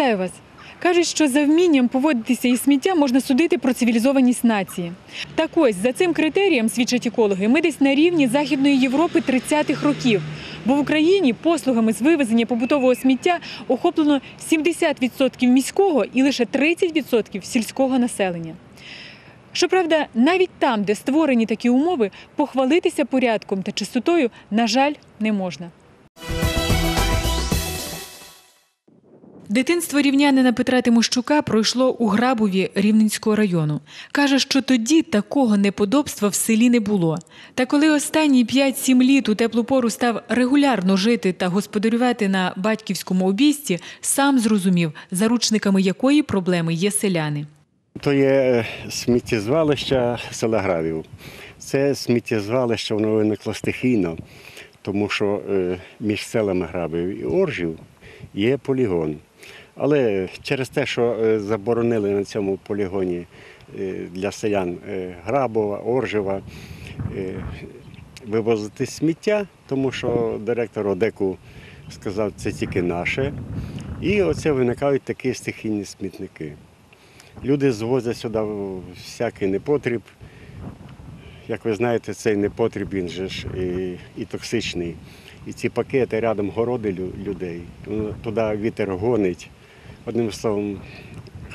Вітаю вас! Кажуть, що за вмінням поводитися із сміттям можна судити про цивілізованість нації. Так ось за цим критерієм свідчать екологи. Ми десь на рівні Західної Європи 30-х років. Бо в Україні послугами з вивезення побутового сміття охоплено 70% міського і лише 30% сільського населення. Щоправда, навіть там, де створені такі умови, похвалитися порядком та чистотою, на жаль, не можна. Дитинство рівнянина Петра Тимощука пройшло у Грабові Рівненського району. Каже, що тоді такого неподобства в селі не було. Та коли останні 5-7 літ у теплу пору став регулярно жити та господарювати на батьківському обійсті, сам зрозумів, заручниками якої проблеми є селяни. То є е, сміттєзвалище села Гравів. Це сміттєзвалище воно виникло стихійно, тому що е, між селами Грабів і Оржів є полігон. Але через те, що е, заборонили на цьому полігоні е, для селян е, Грабова, Оржева вивозити сміття, тому що директор Одеку сказав, це тільки наше. І оце виникають такі стихійні смітники. Люди звозять сюди всякий непотріб. Як ви знаєте, цей непотріб він же ж і, і токсичний. І ці пакети рядом городи людей. Ну, Туди вітер гонить. Одним словом,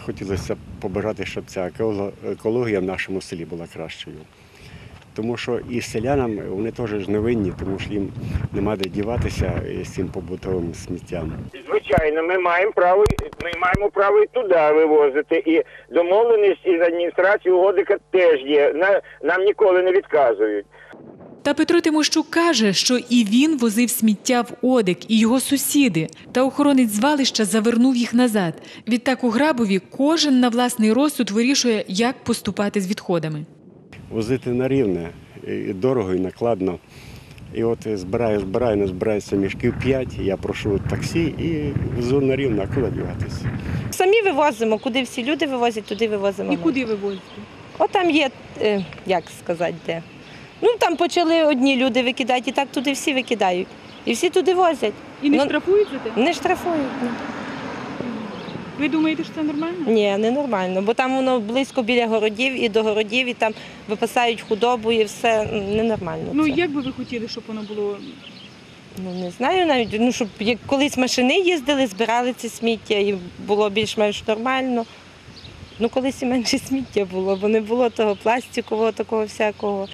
хотілося б побажати, щоб ця екологія в нашому селі була кращою. Тому що і селянам вони теж не винні, тому що їм нема де діватися з цим побутовим сміттям. Звичайно, ми маємо право, ми маємо право і туди вивозити. І домовленість із адміністрацією Годика теж є. Нам ніколи не відказують. Та Петро Тимощук каже, що і він возив сміття в Одик, і його сусіди. Та охоронець звалища завернув їх назад. Відтак у Грабові кожен на власний розсуд вирішує, як поступати з відходами. возити на рівне і дорого, і накладно. І от збираю, збираю, не збирається мішків 5, я прошу таксі і везу на рівне, а куди діватися? Самі вивозимо, куди всі люди вивозять, туди вивозимо. ми. ви возите? От там є, е, як сказати, де. Ну там почали одні люди викидати, і так туди всі викидають. І всі туди возять. І не Ну, штрафують за те? Не штрафують. ні. Ви думаєте, що це нормально? Ні, не нормально, бо там воно близько біля городів і до городів, і там випасають худобу і все м, ненормально. Ну це. як би ви хотіли, щоб воно було? Ну не знаю навіть, ну щоб як колись машини їздили, збирали це сміття і було більш-менш нормально. Ну колись і менше сміття було, бо не було того пластикового, такого всякого.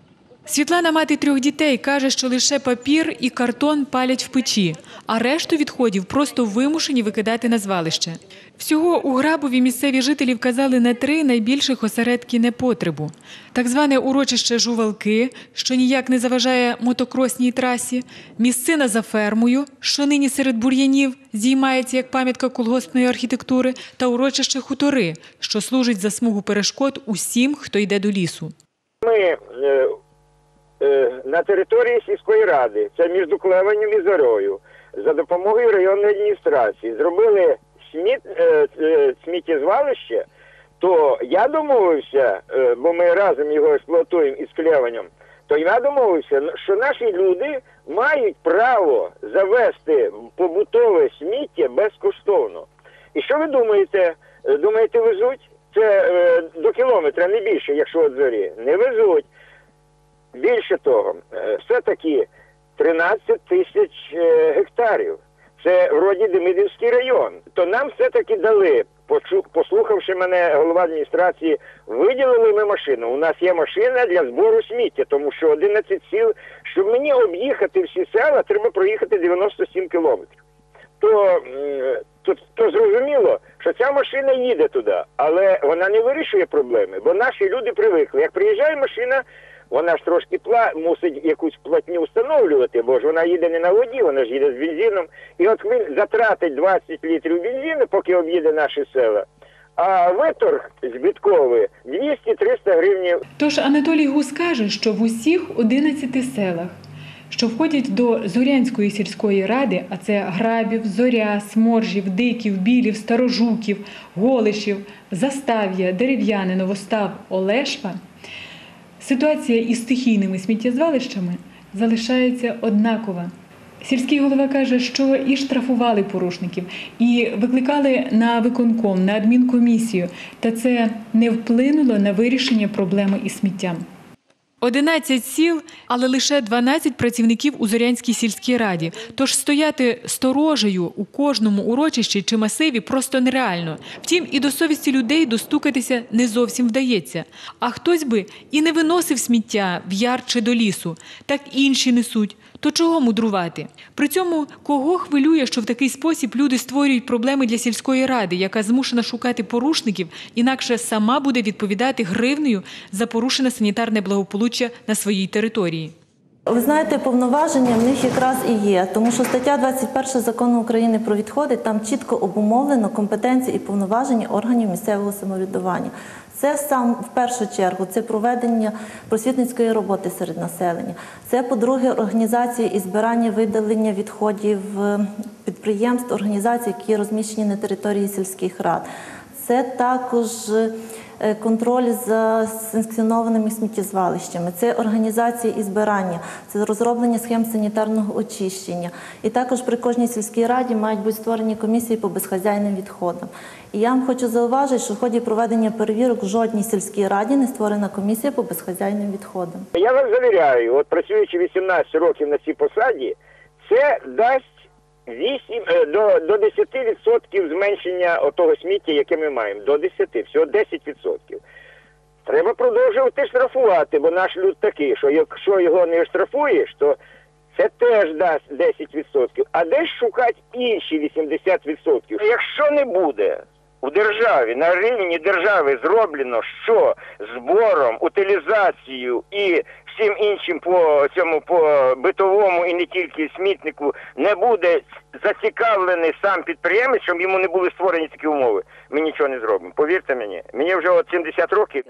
Світлана, мати трьох дітей, каже, що лише папір і картон палять в печі, а решту відходів просто вимушені викидати на звалище. Всього у Грабові місцеві жителі вказали на три найбільших осередки непотребу: так зване урочище Жувалки, що ніяк не заважає мотокросній трасі, місцина за фермою, що нині серед бур'янів здіймається як пам'ятка колгоспної архітектури, та урочище Хутори, що служить за смугу перешкод усім, хто йде до лісу. Ми е, на території сільської ради, це між Клеванем і Зорою, за допомогою районної адміністрації зробили сміт, е, е, сміттєзвалище, то я домовився, е, бо ми разом його експлуатуємо із Клеванем, то я домовився, що наші люди мають право завести побутове сміття безкоштовно. І що ви думаєте? Е, Думаєте, везуть? Це е, до кілометра, не більше, якщо від зорі. Не везуть. Більше того, е, все-таки 13 тисяч е, гектарів. Це вроді Демидівський район. То нам все-таки дали, послухавши мене голова адміністрації, виділили ми машину. У нас є машина для збору сміття, тому що 11 сіл, щоб мені об'їхати всі села, треба проїхати 97 кілометрів. То, то, то зрозуміло, що ця машина їде туди, але вона не вирішує проблеми, бо наші люди привикли. Як приїжджає машина, вона ж трошки пла... мусить якусь платню встановлювати, бо ж вона їде не на воді, вона ж їде з бензином. І от він затратить 20 літрів бензину, поки об'їде наші села. А виторг збитковий 200-300 гривень Тож Анатолій Гус каже, що в усіх 11 селах, що входять до Зорянської сільської ради, а це Грабів, Зоря, Сморжів, Диків, Білів, Старожуків, Голишів, Застав'я, Дерев'яне, Новостав, Олешва, ситуація із стихійними сміттєзвалищами залишається однакова. Сільський голова каже, що і штрафували порушників, і викликали на виконком, на адмінкомісію, та це не вплинуло на вирішення проблеми із сміттям. 11 сіл, але лише 12 працівників у Зорянській сільській раді. Тож стояти сторожею у кожному урочищі чи масиві просто нереально. Втім, і до совісті людей достукатися не зовсім вдається. А хтось би і не виносив сміття в яр чи до лісу, так інші несуть. То чого мудрувати? При цьому кого хвилює, що в такий спосіб люди створюють проблеми для сільської ради, яка змушена шукати порушників, інакше сама буде відповідати гривнею за порушене санітарне благополуччя на своїй території. Ви знаєте, повноваження в них якраз і є, тому що стаття 21 закону України про відходи там чітко обумовлено компетенції і повноваження органів місцевого самоврядування. Це сам в першу чергу це проведення просвітницької роботи серед населення. Це, по-друге, організація і збирання видалення відходів е, підприємств, організацій, які розміщені на території сільських рад. Це також е, контроль за санкціонованими сміттєзвалищами, це організація і збирання, це розроблення схем санітарного очищення. І також при кожній сільській раді мають бути створені комісії по безхазяйним відходам. І я вам хочу зауважити, що в ході проведення перевірок в жодній сільській раді не створена комісія по безхазяйним відходам. Я вас завіряю, от працюючи 18 років на цій посаді, це дасть 8, е, до, до 10% зменшення отого сміття, яке ми маємо. До 10, всього 10%. Треба продовжувати штрафувати, бо наш люд такий, що якщо його не штрафуєш, то це теж дасть 10%. А де ж шукати інші 80%? Якщо не буде у державі, на рівні держави зроблено що збором, утилізацією і всім іншим по цьому по битовому і не тільки смітнику не буде зацікавлений сам підприємець, щоб йому не були створені такі умови. Ми нічого не зробимо. Повірте мені, мені вже от 70 років.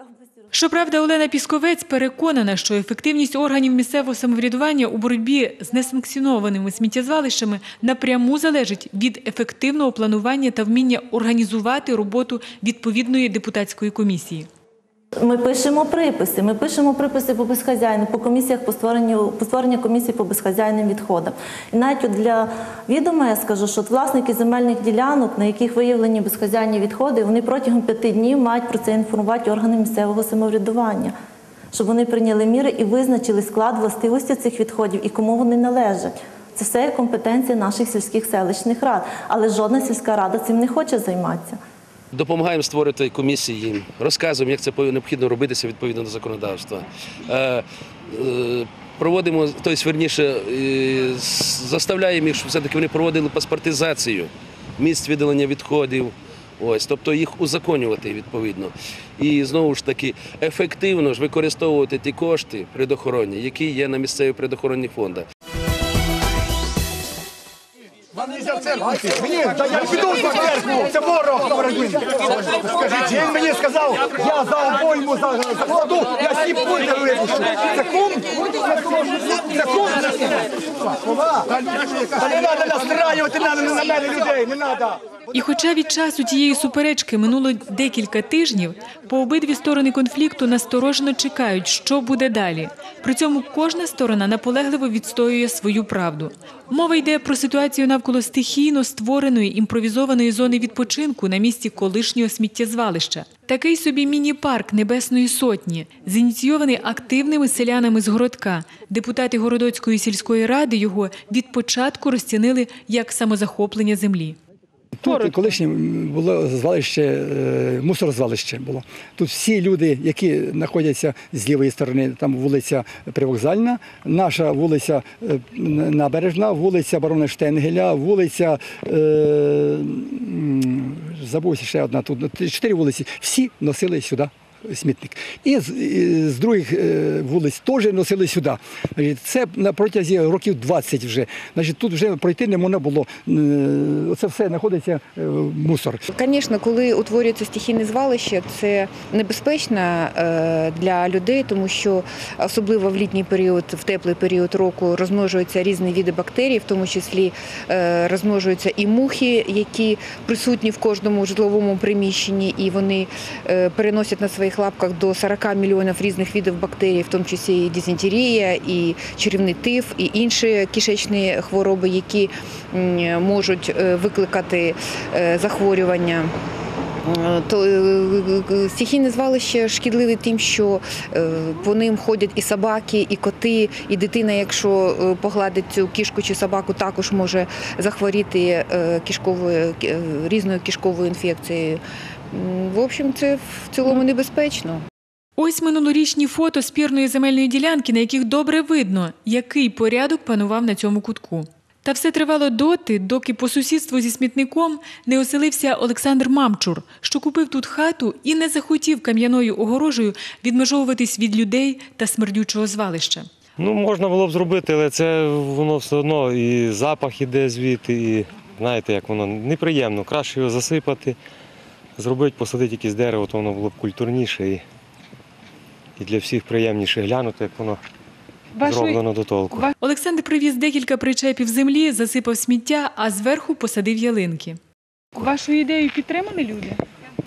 Щоправда, Олена Пісковець переконана, що ефективність органів місцевого самоврядування у боротьбі з несанкціонованими сміттєзвалищами напряму залежить від ефективного планування та вміння організувати роботу відповідної депутатської комісії. Ми пишемо приписи. Ми пишемо приписи по безхазяйним, по комісіях по створенню по створенню комісії по безхазяйним відходам. І навіть для відома я скажу, що власники земельних ділянок, на яких виявлені безхазяйні відходи, вони протягом п'яти днів мають про це інформувати органи місцевого самоврядування, щоб вони прийняли міри і визначили склад властивості цих відходів і кому вони належать. Це все є компетенція наших сільських селищних рад, але жодна сільська рада цим не хоче займатися. Допомагаємо створити комісії, розказуємо, як це необхідно робитися відповідно до законодавства. Е, е, Проводимо, тобто, верніше, заставляємо їх, щоб все-таки вони проводили паспортизацію місць видалення відходів. Ось, тобто їх узаконювати відповідно. І знову ж таки ефективно ж використовувати ті кошти предохоронні, які є на місцевих предохоронних фондах. Мені, та я піду за церкву, це ворог боротьби. Скажіть, він мені сказав, я за обойму за закладу, я сім пунктів випущу. Це кум? Це кум? Та не треба настраювати на, мене людей, не треба. І хоча від часу тієї суперечки минуло декілька тижнів, по обидві сторони конфлікту насторожено чекають, що буде далі. При цьому кожна сторона наполегливо відстоює свою правду. Мова йде про ситуацію навколо стихійно створеної імпровізованої зони відпочинку на місці колишнього сміттєзвалища. Такий собі міні-парк Небесної Сотні, зініційований активними селянами з городка. Депутати Городоцької сільської ради його від початку розцінили як самозахоплення землі. Тут колишнє було звалище, е, мусорозвалище було. Тут всі люди, які знаходяться з лівої сторони, там вулиця Привокзальна, наша вулиця е, Набережна, вулиця Барона Штенгеля, вулиця е, забувся ще одна тут. Чотири вулиці. Всі носили сюди. Смітник. І з, і з других е, вулиць теж носили сюди. Це протязі років 20 вже. Значить, тут вже пройти не можна було. Е, Оце все знаходиться е, мусор. Звісно, коли утворюється стихійне звалище, це небезпечно для людей, тому що особливо в літній період, в теплий період року розмножуються різні види бактерій, в тому числі розмножуються і мухи, які присутні в кожному житловому приміщенні, і вони переносять на своїх своїх лапках до 40 мільйонів різних видів бактерій, в тому числі і дизентерія, і черівний тиф, і інші кишечні хвороби, які можуть е, викликати е, захворювання. Е, То стихійне звалище шкідливе тим, що по ним ходять і собаки, і коти, і дитина, якщо е, погладить цю кішку чи собаку, також може захворіти е, кишковою е, різною кишковою інфекцією. В общем, це в цілому небезпечно. Ось минулорічні фото спірної земельної ділянки, на яких добре видно, який порядок панував на цьому кутку. Та все тривало доти, доки по сусідству зі смітником не оселився Олександр Мамчур, що купив тут хату і не захотів кам'яною огорожею відмежовуватись від людей та смердючого звалища. Ну, можна було б зробити, але це воно все одно і запах іде звідти, і знаєте, як воно неприємно. Краще його засипати, зробити, посадити якесь дерево, то воно було б культурніше і, і для всіх приємніше глянути, як воно зроблено до толку. Олександр привіз декілька причепів землі, засипав сміття, а зверху посадив ялинки. Вашу ідею підтримали люди?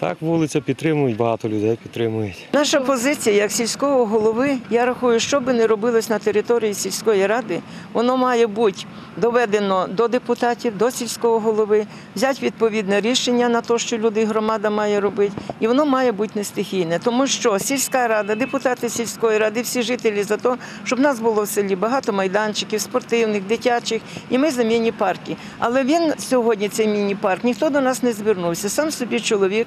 Так, вулиця підтримують, багато людей підтримують. Наша позиція як сільського голови, я рахую, що би не робилось на території сільської ради, воно має бути доведено до депутатів, до сільського голови, взяти відповідне рішення на те, що люди громада має робити, і воно має бути не стихійне. Тому що сільська рада, депутати сільської ради, всі жителі за те, щоб нас було в селі багато майданчиків, спортивних, дитячих, і ми за міні-парки. Але він сьогодні, цей міні-парк, ніхто до нас не звернувся. Сам собі чоловік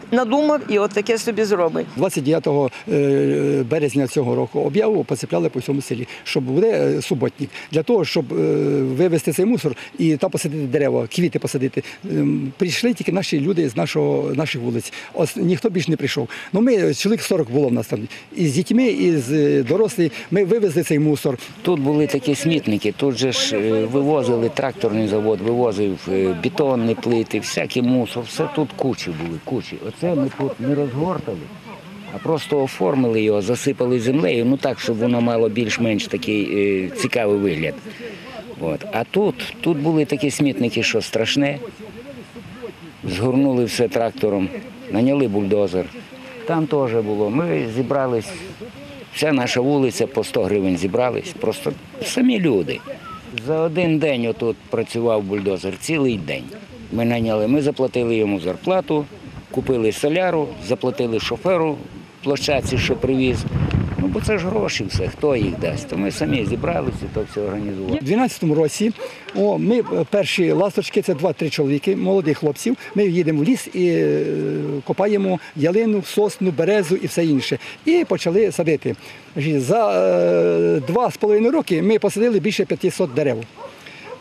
надумав і от таке собі зробить. 29 е, березня цього року об'яву поцепляли по всьому селі, що буде е, суботник. Для того, щоб е, вивезти цей мусор і там посадити дерева, квіти посадити, ем, прийшли тільки наші люди з нашого, наших вулиць. Ось ніхто більш не прийшов. Ну, ми, чоловік 40 було в нас там. І з дітьми, і з е, дорослі. Ми вивезли цей мусор. Тут були такі смітники, тут же ж е, вивозили тракторний завод, вивозив е, бетонні плити, всякий мусор, все тут кучі були, кучі. Оце ми тут не розгортали, а просто оформили його, засипали землею, ну так, щоб воно мало більш-менш такий е, цікавий вигляд. От. А тут, тут були такі смітники, що страшне. Згорнули все трактором, наняли бульдозер. Там теж було. Ми зібрались, вся наша вулиця по 100 гривень зібрались, просто самі люди. За один день отут працював бульдозер, цілий день. Ми наняли, ми заплатили йому зарплату, купили соляру, заплатили шоферу площадці, що привіз. Ну, бо це ж гроші все, хто їх дасть. То ми самі зібралися, то все організували. У 12-му році о, ми е, перші ласточки, це 2-3 чоловіки, молодих хлопців. Ми їдемо в ліс і е, копаємо ялину, сосну, березу і все інше. І почали садити. За е, два з половиною роки ми посадили більше 500 дерев.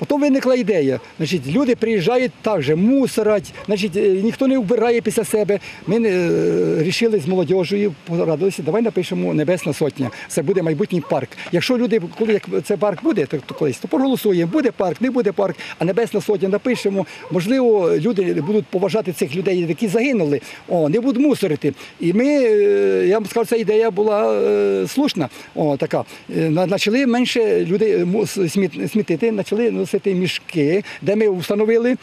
Потім виникла ідея. Значить, люди приїжджають так же, мусорать, значить, е, ніхто не вбирає після себе. Ми вирішили з молодіжею, порадилися, давай напишемо Небесна Сотня. Це буде майбутній парк. Якщо люди, коли це парк буде, то, колись, то проголосуємо, буде парк, не буде парк, а Небесна Сотня напишемо. Можливо, люди будуть поважати цих людей, які загинули, о, не будуть мусорити. І ми, е, я вам скажу, ця ідея була е, слушна. О, така. Е, Почали менше сміт- смітити, почали носити мішки, де ми встановили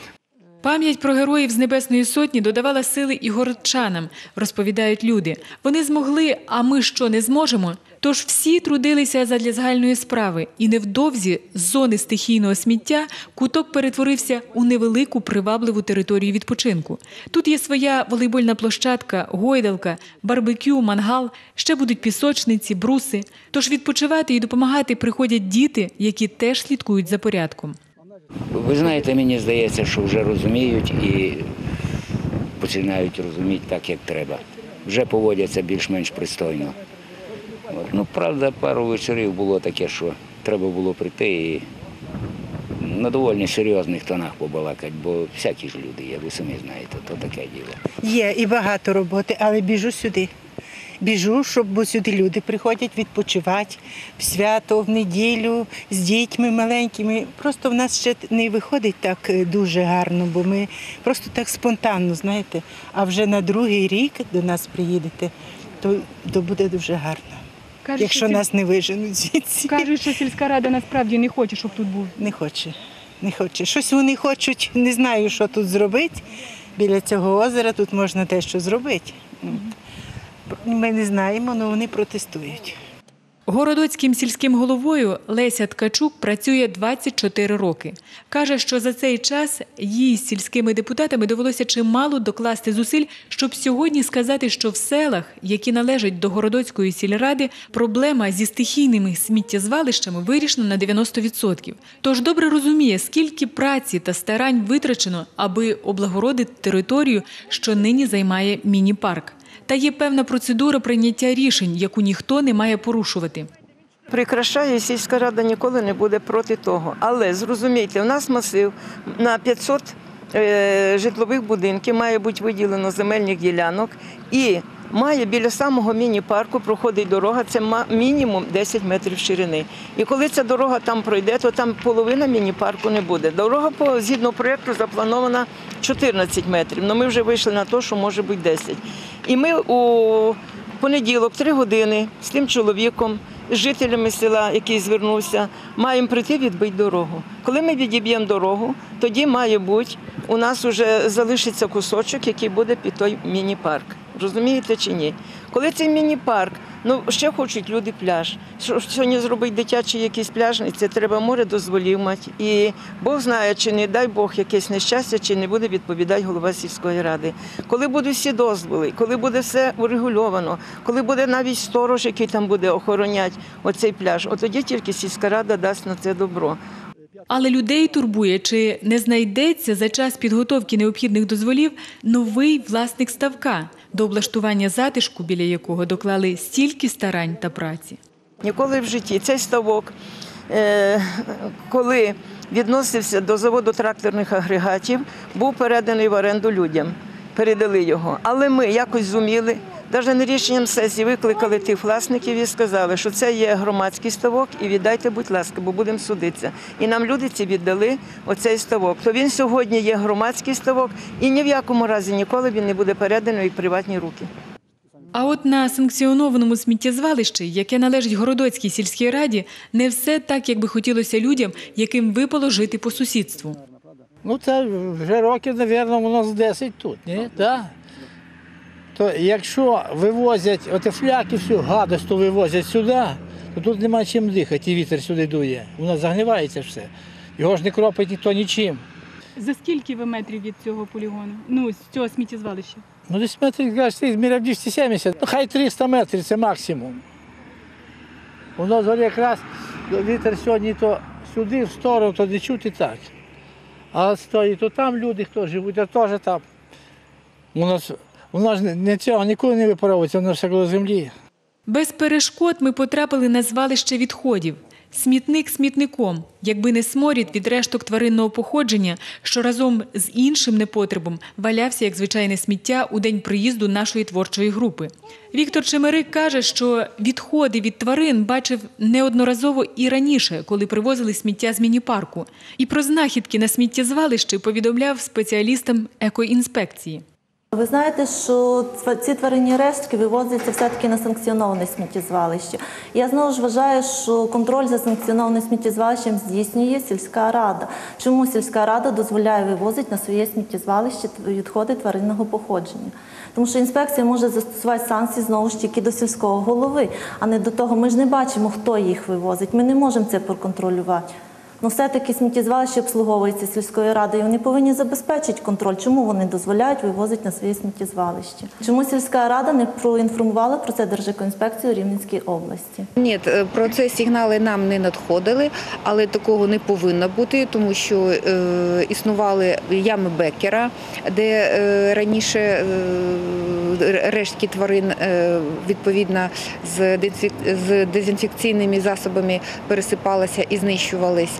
Пам'ять про героїв з Небесної Сотні додавала сили і городчанам, розповідають люди. Вони змогли, а ми що не зможемо? Тож всі трудилися задля загальної справи, і невдовзі з зони стихійного сміття куток перетворився у невелику привабливу територію відпочинку. Тут є своя волейбольна площадка, гойдалка, барбекю, мангал, ще будуть пісочниці, бруси. Тож відпочивати і допомагати приходять діти, які теж слідкують за порядком. Ви знаєте, мені здається, що вже розуміють і починають розуміти так, як треба. Вже поводяться більш-менш пристойно. От. Ну, правда, пару вечорів було таке, що треба було прийти і на доволі серйозних тонах побалакати, бо всякі ж люди є, ви самі знаєте, то таке діло. Є і багато роботи, але біжу сюди. Біжу, щоб бо сюди люди приходять відпочивати в свято, в неділю з дітьми маленькими. Просто в нас ще не виходить так е, дуже гарно, бо ми просто так спонтанно, знаєте. А вже на другий рік до нас приїдете, то, то буде дуже гарно. Кажуть, якщо що нас не виженуть звідси. Кажуть, що сільська рада насправді не хоче, щоб тут був. Не хоче. Не хоче. Щось вони хочуть, не знаю, що тут зробити. Біля цього озера тут можна дещо зробити. Ми не знаємо, але вони протестують. Городоцьким сільським головою Леся Ткачук працює 24 роки. Каже, що за цей час їй з сільськими депутатами довелося чимало докласти зусиль, щоб сьогодні сказати, що в селах, які належать до Городоцької сільради, проблема зі стихійними сміттєзвалищами вирішена на 90%. Тож добре розуміє, скільки праці та старань витрачено, аби облагородити територію, що нині займає міні-парк. Та є певна процедура прийняття рішень, яку ніхто не має порушувати. Прикрашає сільська рада ніколи не буде проти того. Але зрозумійте, у нас масив на 500 е, житлових будинків має бути виділено земельних ділянок і має біля самого міні-парку проходить дорога, це мінімум 10 метрів ширини. І коли ця дорога там пройде, то там половина міні-парку не буде. Дорога згідно проєкту запланована 14 метрів. але ми вже вийшли на те, що може бути 10. І ми у понеділок, три години з тим чоловіком, з жителями села, який звернувся, маємо прийти відбити дорогу. Коли ми відіб'ємо дорогу, тоді має бути, у нас вже залишиться кусочок, який буде під той міні-парк. Розумієте чи ні? Коли цей міні-парк, ну ще хочуть люди пляж. Що сьогодні зробити дитячий якийсь пляжний, це треба море дозволів мати. І Бог знає, чи не дай Бог якесь нещастя, чи не буде відповідати голова сільської ради. Коли будуть всі дозволи, коли буде все урегульовано, коли буде навіть сторож, який там буде охороняти оцей пляж, от тоді тільки сільська рада дасть на це добро. Але людей турбує, чи не знайдеться за час підготовки необхідних дозволів новий власник ставка, до облаштування затишку, біля якого доклали стільки старань та праці. Ніколи в житті цей ставок, е, коли відносився до заводу тракторних агрегатів, був переданий в оренду людям. Передали його. Але ми якось зуміли, навіть не рішенням сесії викликали тих власників і сказали, що це є громадський ставок, і віддайте, будь ласка, бо будемо судитися. І нам люди ці віддали оцей ставок. То він сьогодні є громадський ставок, і ні в якому разі ніколи він не буде переданий в приватні руки. А от на санкціонованому сміттєзвалищі, яке належить Городоцькій сільській раді, не все так, як би хотілося людям, яким випало жити по сусідству. Ну, це вже років, мабуть, воно з 10 тут, ні? Да. То якщо вивозять оте фляки, всю гадость, то вивозять сюди, то тут немає чим дихати, і вітер сюди дує. Воно загнивається все. Його ж не кропить ніхто нічим. За скільки ви метрів від цього полігону? Ну, з цього сміттєзвалища? Ну, десь метрів, кажуть, міряв 270, ну хай 300 метрів це максимум. Воно зорі якраз вітер сьогодні то сюди, в сторону, то не чути так. А стоїть, то там люди, хто живуть, а теж там. Воно, ж- воно ж не- цього ніколи не випаровується, воно все коло землі. Без перешкод ми потрапили на звалище відходів. Смітник смітником, якби не сморід від решток тваринного походження, що разом з іншим непотребом валявся як звичайне сміття у день приїзду нашої творчої групи. Віктор Чемерик каже, що відходи від тварин бачив неодноразово і раніше, коли привозили сміття з міні-парку. І про знахідки на сміттєзвалищі повідомляв спеціалістам екоінспекції. Ви знаєте, що ці тваринні рештки вивозяться все-таки на санкціоноване сміттєзвалище. Я знову ж вважаю, що контроль за санкціонованим сміттєзвалищем здійснює сільська рада. Чому сільська рада дозволяє вивозити на своє сміттєзвалище відходи тваринного походження? Тому що інспекція може застосувати санкції знову ж тільки до сільського голови, а не до того. Ми ж не бачимо, хто їх вивозить. Ми не можемо це проконтролювати. Ну, все-таки сміттєзвалище обслуговується сільською радою. Вони повинні забезпечити контроль. Чому вони дозволяють вивозити на своє сміттєзвалище? Чому сільська рада не проінформувала про це Держекоінспекцію Рівненської області? Ні, е, про це сигнали нам не надходили, але такого не повинно бути, тому що е, існували ями Беккера, де е, раніше е, рештки тварин е, відповідно з дезінфекційними засобами пересипалися і знищувались.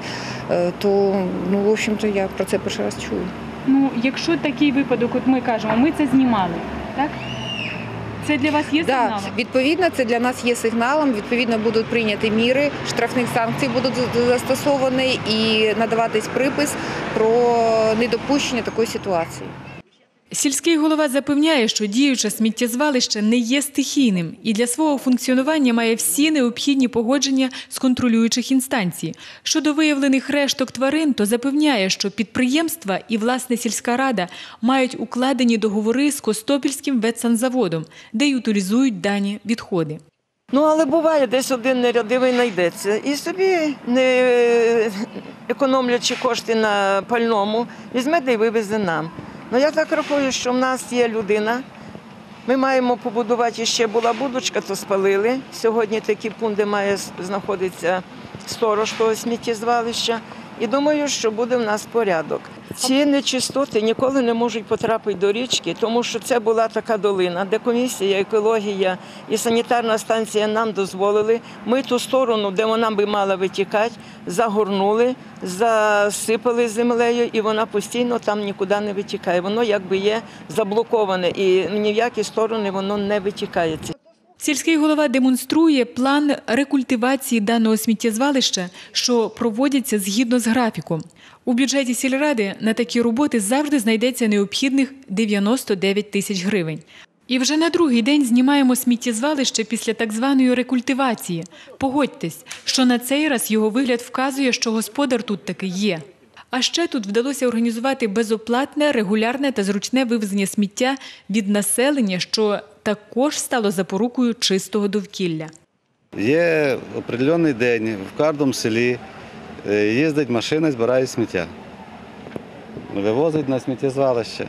Е, то, ну, в общем-то, я про це перший раз чую. Ну, якщо такий випадок, от ми кажемо, ми це знімали, так? Це для вас є Да, сигналом? відповідно, це для нас є сигналом. Відповідно, будуть прийняті міри, штрафних санкцій будуть застосовані і надаватись припис про недопущення такої ситуації. Сільський голова запевняє, що діюче сміттєзвалище не є стихійним і для свого функціонування має всі необхідні погодження з контролюючих інстанцій. Щодо виявлених решток тварин, то запевняє, що підприємства і власне сільська рада мають укладені договори з Костопільським ветсанзаводом, де й утилізують дані відходи. Ну, але буває, десь один нерядивий знайдеться. І собі, не економлячи кошти на пальному, візьме да й вивезе нам. Ну я так рахую, що в нас є людина. Ми маємо побудувати ще була будочка, то спалили. Сьогодні такі пункти має знаходитися сторож того сміттєзвалища. І думаю, що буде в нас порядок. Ці нечистоти ніколи не можуть потрапити до річки, тому що це була така долина, де комісія, екологія і санітарна станція нам дозволили. Ми ту сторону, де вона би мала витікати, загорнули, засипали землею, і вона постійно там нікуди не витікає. Воно якби є заблоковане, і ні в які сторони воно не витікає. Сільський голова демонструє план рекультивації даного сміттєзвалища, що проводяться згідно з графіком. У бюджеті сільради на такі роботи завжди знайдеться необхідних 99 тисяч гривень. І вже на другий день знімаємо сміттєзвалище після так званої рекультивації. Погодьтесь, що на цей раз його вигляд вказує, що господар тут таки є. А ще тут вдалося організувати безоплатне, регулярне та зручне вивезення сміття від населення, що також стало запорукою чистого довкілля. Є определений день в кожному селі е, їздить машина і збирає сміття. Вивозить на сміттєзвалище.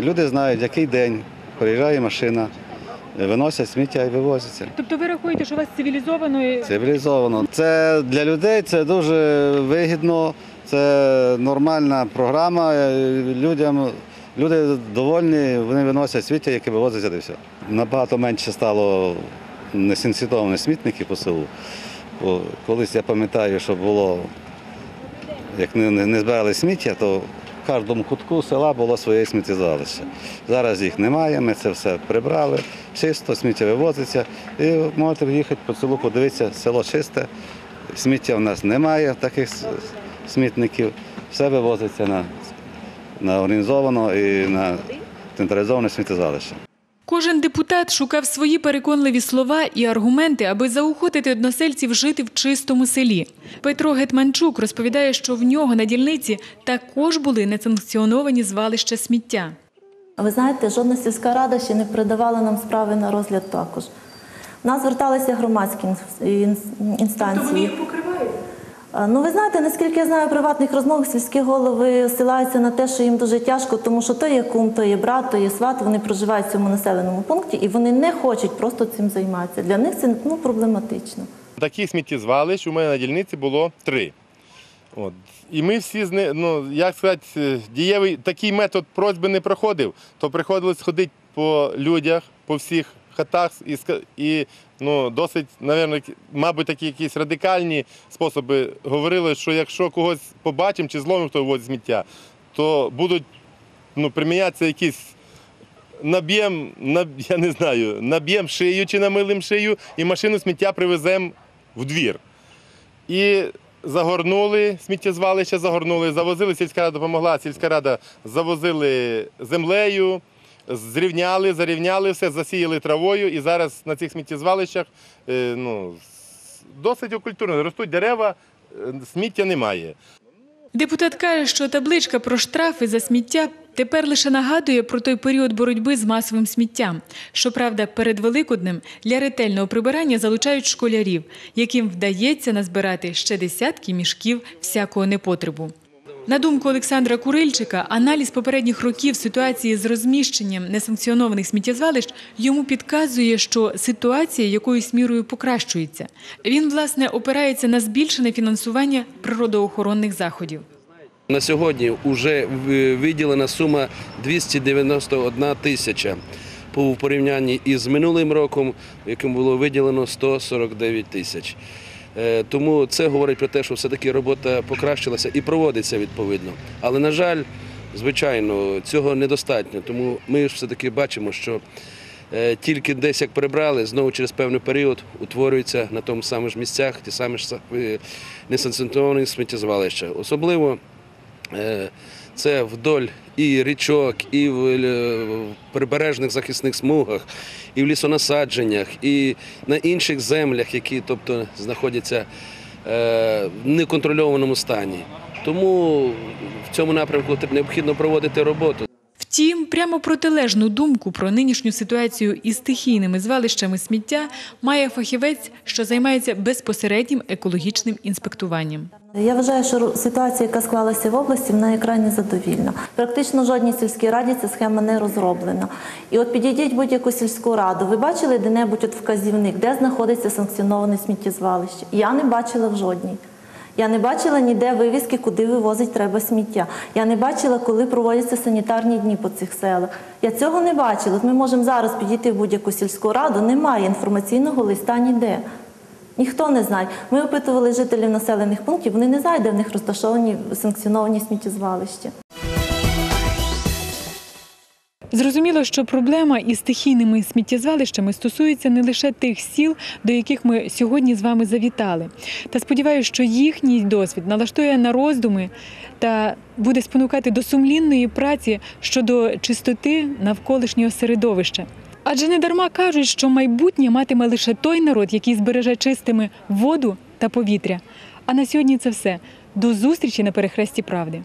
Люди знають, який день приїжджає машина, е, виносять сміття і вивозяться. Тобто ви рахуєте, що у вас цивілізовано Цивілізовано. Це для людей це дуже вигідно, це нормальна програма. е, Людям, люди довольні, вони виносять сміття, яке вивозиться і все. Набагато менше стало несенситованих смітників по селу. Колись я пам'ятаю, що було, як не, збирали сміття, то в кожному кутку села було своє сміттєзвалище. Зараз їх немає, ми це все прибрали, чисто, сміття вивозиться. І можете в'їхати по селу, подивитися, село чисте, сміття в нас немає таких смітників, все вивозиться на, на організовано і на централізоване сміттєзвалище. Кожен депутат шукав свої переконливі слова і аргументи, аби заохотити односельців жити в чистому селі. Петро Гетманчук розповідає, що в нього на дільниці також були несанкціоновані звалища сміття. Ви знаєте, жодна сільська рада ще не передавала нам справи на розгляд також. У нас зверталися громадські інс- інстанції. А, Ну, ви знаєте, наскільки я знаю приватних розмовах, сільські голови ссилаються на те, що їм дуже тяжко, тому що то є кум, то є брат, то є сват, вони проживають в цьому населеному пункті і вони не хочуть просто цим займатися. Для них це ну, проблематично. Таких сміттєзвалищ у мене на дільниці було три. От. І ми всі з ни- ну, як сказати, е, дієвий такий метод просьби не проходив, то приходилось ходити по людях, по всіх хатах і, і ну, досить, навірно, мабуть, такі якісь радикальні способи говорили, що якщо когось побачимо чи зловимо, хто вивозить сміття, то будуть ну, примінятися якісь наб'єм, наб, я не знаю, наб'єм шию чи намилим шию, і машину сміття привеземо в двір. І загорнули сміттєзвалище, загорнули, завозили, сільська рада допомогла, сільська рада завозили землею, зрівняли, зарівняли все, засіяли травою. І зараз на цих сміттєзвалищах е, ну, досить окультурно ростуть дерева, е, сміття немає. Депутат каже, що табличка про штрафи за сміття тепер лише нагадує про той період боротьби з масовим сміттям. Щоправда, перед Великоднем для ретельного прибирання залучають школярів, яким вдається назбирати ще десятки мішків всякого непотребу. На думку Олександра Курильчика, аналіз попередніх років ситуації з розміщенням несанкціонованих сміттєзвалищ йому підказує, що ситуація якоюсь мірою покращується. Він, власне, опирається на збільшене фінансування природоохоронних заходів. На сьогодні вже виділена сума 291 тисяча по порівнянні із минулим роком, яким було виділено 149 тисяч. Е, Тому це говорить про те, що все-таки робота покращилася і проводиться відповідно. Але, на жаль, звичайно, цього недостатньо. Тому ми ж все-таки бачимо, що е, тільки десь як прибрали, знову через певний період утворюються на тому самих місцях ті самі ж е, несанкціоновані сміттєзвалища. Особливо Це вдоль і річок, і в е, прибережних захисних смугах, і в лісонасадженнях, і на інших землях, які тобто, знаходяться е, в неконтрольованому стані. Тому в цьому напрямку необхідно проводити роботу. Прямо протилежну думку про нинішню ситуацію із стихійними звалищами сміття має фахівець, що займається безпосереднім екологічним інспектуванням. Я вважаю, що ситуація, яка склалася в області, вона є крайне задовільна. Практично жодній сільській раді ця схема не розроблена. І от підійдіть будь-яку сільську раду. Ви бачили де-небудь от вказівник, де знаходиться санкціоноване сміттєзвалище? Я не бачила в жодній. Я не бачила ніде вивіски, куди вивозить треба сміття. Я не бачила, коли проводяться санітарні дні по цих селах. Я цього не бачила. Ми можемо зараз підійти в будь-яку сільську раду, немає інформаційного листа ніде. Ніхто не знає. Ми опитували жителів населених пунктів, вони не знають, де в них розташовані санкціоновані сміттєзвалища. Зрозуміло, що проблема із стихійними сміттєзвалищами стосується не лише тих сіл, до яких ми сьогодні з вами завітали. Та сподіваюся, що їхній досвід налаштує на роздуми та буде спонукати до сумлінної праці щодо чистоти навколишнього середовища. Адже не дарма кажуть, що майбутнє матиме лише той народ, який збереже чистими воду та повітря. А на сьогодні це все. До зустрічі на перехресті правди.